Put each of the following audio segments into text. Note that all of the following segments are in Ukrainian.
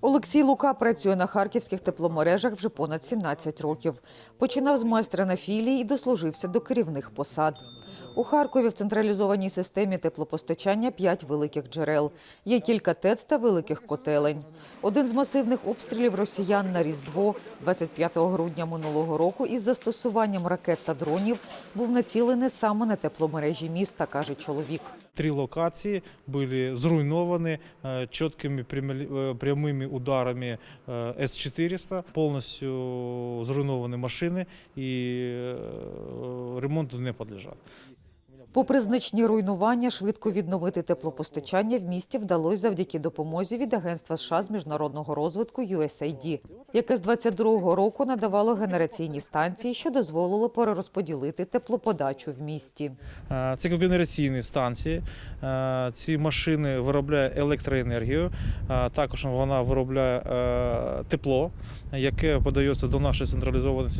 Олексій Лука працює на харківських тепломережах вже понад 17 років. Починав з майстра на філії і дослужився до керівних посад. У Харкові в централізованій системі теплопостачання п'ять великих джерел. Є кілька ТЕЦ та великих котелень. Один з масивних обстрілів росіян на Різдво 25 грудня минулого року із застосуванням ракет та дронів був націлений саме на тепломережі міста, каже чоловік. Три локації були зруйновані четкими чіткими прямі- е, ударами е, С-400, повністю зруйновані машини і е, ремонту не підлежать. Попри значні руйнування, швидко відновити теплопостачання в місті вдалося завдяки допомозі від Агентства США з міжнародного розвитку USAID, яке з 22-го року надавало генераційні станції, що дозволило перерозподілити теплоподачу в місті. Це когенераційні станції. Е, Ці машини виробляють електроенергію. Е, Також вона виробляє е, тепло, яке подається до нашої централізованої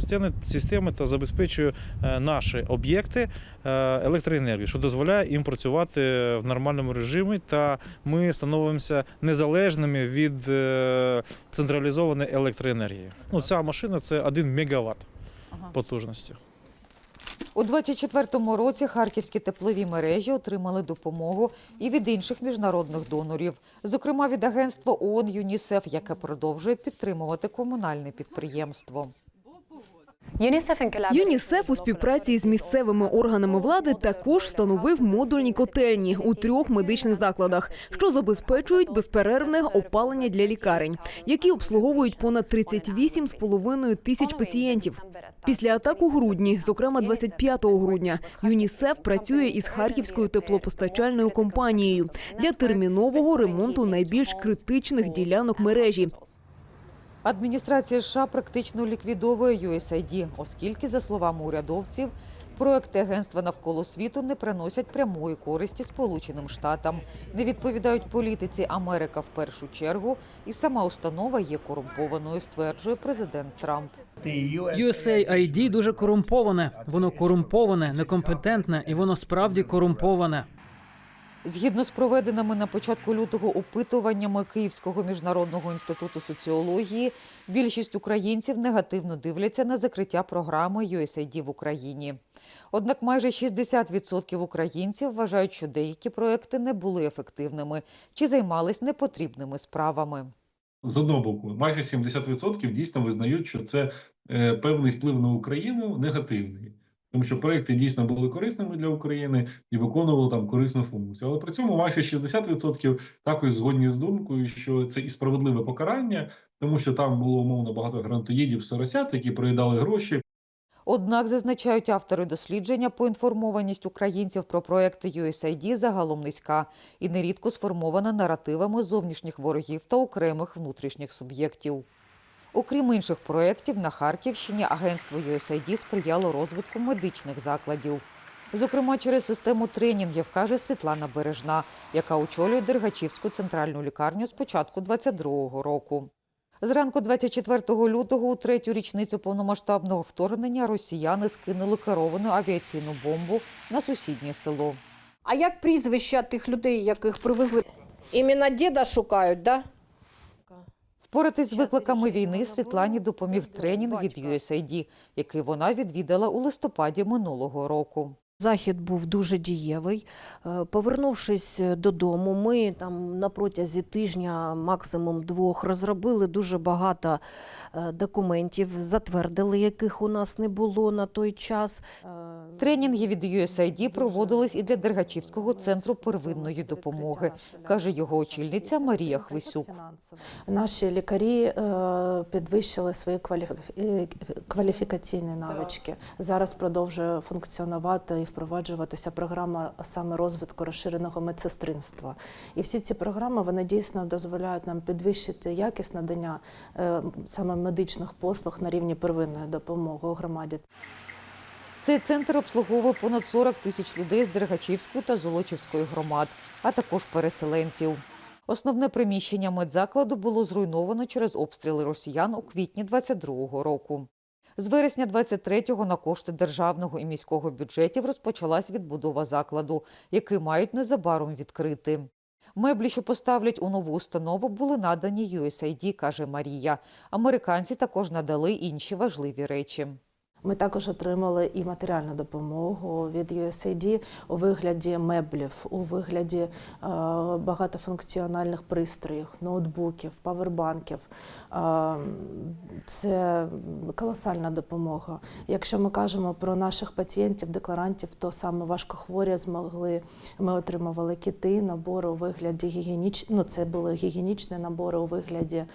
системи, та забезпечує наші об'єкти е, електроенергією, що дозволяє їм працювати в нормальному режимі. Та ми становимося незалежними від е, централізованої електроенергії. Ну, ця машина це 1 мегаватт потужності. У 24-му році харківські теплові мережі отримали допомогу і від інших міжнародних донорів, зокрема від агентства ООН ЮНІСЕФ, яке продовжує підтримувати комунальне підприємство. ЮНІСЕФ у співпраці з місцевими органами влади також встановив модульні котельні у трьох медичних закладах, що забезпечують безперервне опалення для лікарень, які обслуговують понад 38,5 тисяч пацієнтів. Після атак у грудні, зокрема 25 грудня, ЮНІСЕФ працює із харківською теплопостачальною компанією для термінового ремонту найбільш критичних ділянок мережі. Адміністрація США практично ліквідовує USAID, оскільки, за словами урядовців, проекти агентства навколо світу не приносять прямої користі Сполученим Штатам, не відповідають політиці Америка в першу чергу, і сама установа є корумпованою, стверджує президент Трамп. USAID дуже корумповане. Воно корумповане, некомпетентне і воно справді корумповане. Згідно з проведеними на початку лютого опитуваннями Київського міжнародного інституту соціології, більшість українців негативно дивляться на закриття програми USAID в Україні. Однак майже 60% українців вважають, що деякі проекти не були ефективними чи займались непотрібними справами. з одного боку, майже 70% дійсно визнають, що це е, певний вплив на Україну негативний. Тому що проекти дійсно були корисними для України і виконували там корисну функцію. Але при цьому майже 60% також згодні з думкою, що це і справедливе покарання, тому що там було умовно багато грантоїдів соросят, які проїдали гроші, Однак, зазначають автори дослідження, поінформованість українців про проекти USAID загалом низька і нерідко сформована наративами зовнішніх ворогів та окремих внутрішніх суб'єктів. Окрім інших проєктів, на Харківщині агентство USAID сприяло розвитку медичних закладів. Зокрема, через систему тренінгів, каже Світлана Бережна, яка очолює Дергачівську центральну лікарню з початку 22-го року. Зранку 24 лютого, у третю річницю повномасштабного вторгнення, росіяни скинули керовану авіаційну бомбу на сусіднє село. А як прізвища тих людей, яких привезли? Іменно діда шукають, да? Впоратись з викликами війни Світлані допоміг тренінг від USAID, який вона відвідала у листопаді минулого року. Захід був дуже дієвий. Е, Повернувшись додому, ми там на протязі тижня, максимум двох, розробили дуже багато е, документів, затвердили, яких у нас не було на той час. Е, Тренінги від USAID проводились і для Дергачівського центру первинної допомоги, каже його очільниця Марія Хвисюк. Наші лікарі е, підвищили свої кваліфі- е, кваліфікаційні навички. Зараз продовжує функціонувати і впроваджуватися програма саме розвитку розширеного медсестринства. І всі ці програми вони дійсно дозволяють нам підвищити якість надання е, саме медичних послуг на рівні первинної допомоги у громаді. Цей центр обслуговує понад 40 тисяч людей з Дергачівської та Золочівської громад, а також переселенців. Основне приміщення медзакладу було зруйновано через обстріли росіян у квітні 22-го року. З вересня 23-го на кошти державного і міського бюджетів розпочалась відбудова закладу, який мають незабаром відкрити. Меблі, що поставлять у нову установу, були надані USAID, каже Марія. Американці також надали інші важливі речі. Ми також отримали і матеріальну допомогу від USAID у вигляді меблів, у вигляді е, багатофункціональних пристроїв, ноутбуків, павербанків. Е, це колосальна допомога. Якщо ми кажемо про наших пацієнтів, декларантів, то саме важкохворі змогли. Ми отримували кити, набори у вигляді гігієніч... ну, це були гігієнічні набори у вигляді е,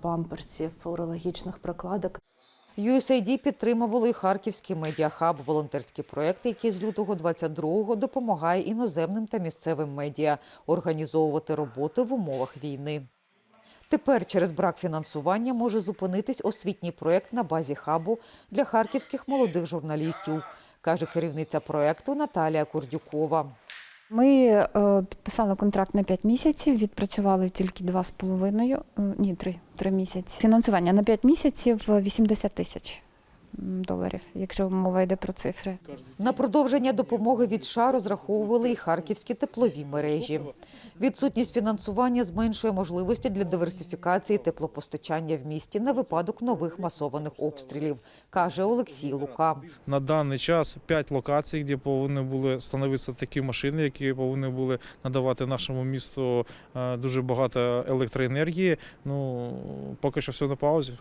памперсів, урологічних прокладок. USAID підтримували Харківський медіахаб, волонтерські проекти, які з лютого 22-го допомагає іноземним та місцевим медіа організовувати роботу в умовах війни. Тепер через брак фінансування може зупинитись освітній проект на базі хабу для харківських молодих журналістів, каже керівниця проекту Наталія Курдюкова. Ми е, підписали контракт на 5 місяців, відпрацювали тільки 2,5, е, ні, 3, 3 місяці. Фінансування на 5 місяців 80 тисяч доларів, якщо мова йде про цифри. На продовження допомоги від США розраховували і харківські теплові мережі. Відсутність фінансування зменшує можливості для диверсифікації теплопостачання в місті на випадок нових масованих обстрілів, каже Олексій Лука. На даний час 5 локацій, де повинні були становитися такі машини, які повинні були надавати нашому місту е, дуже багато електроенергії. Ну поки що все на паузі.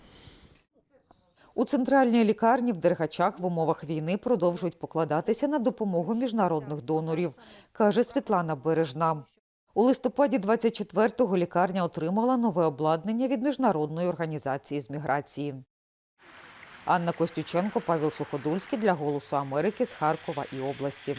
У центральній лікарні в Дергачах в умовах війни продовжують покладатися на допомогу міжнародних донорів, каже Світлана Бережна. У листопаді 24-го лікарня отримала нове обладнання від міжнародної організації з міграції. Анна Костюченко, Павел Суходульський для Голосу Америки з Харкова і області.